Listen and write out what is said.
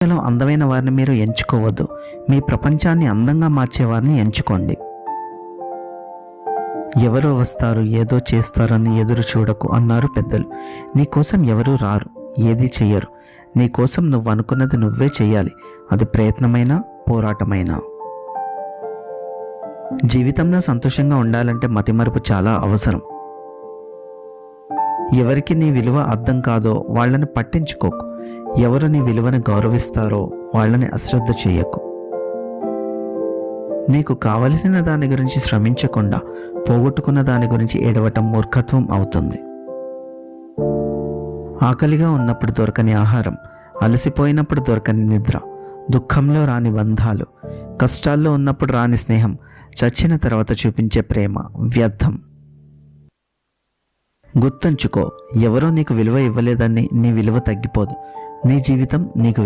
ప్రపంచంలో అందమైన వారిని మీరు ఎంచుకోవద్దు. మీ ప్రపంచాన్ని అందంగా మార్చేవారిని ఎంచుకోండి. ఎవరో వస్తారు ఏదో చేస్తారని ఎదురు చూడకు అన్నారు పెద్దలు. నీకోసం ఎవరూ రారు ఏది చెయ్యరు. నీకోసం నువ్వు అనుకున్నది నువ్వే చేయాలి అది ప్రయత్నమైనా పోరాటమైనా? జీవితంలో సంతోషంగా ఉండాలంటే మతిమరుపు చాలా అవసరం. ఎవరికి నీ విలువ అర్థం కాదో వాళ్ళని పట్టించుకోకు. ఎవరు నీ విలువను గౌరవిస్తారో వాళ్ళని అశ్రద్ధ చేయకు. నీకు కావలసిన దాని గురించి శ్రమించకుండా పోగొట్టుకున్న దాని గురించి ఏడవటం మూర్ఖత్వం అవుతుంది. ఆకలిగా ఉన్నప్పుడు దొరకని ఆహారం అలసిపోయినప్పుడు దొరకని నిద్ర దుఃఖంలో రాని బంధాలు కష్టాల్లో ఉన్నప్పుడు రాని స్నేహం చచ్చిన తర్వాత చూపించే ప్రేమ వ్యర్థం. గుర్తుంచుకో ఎవరో నీకు విలువ ఇవ్వలేదని నీ విలువ తగ్గిపోదు. నీ జీవితం నీకు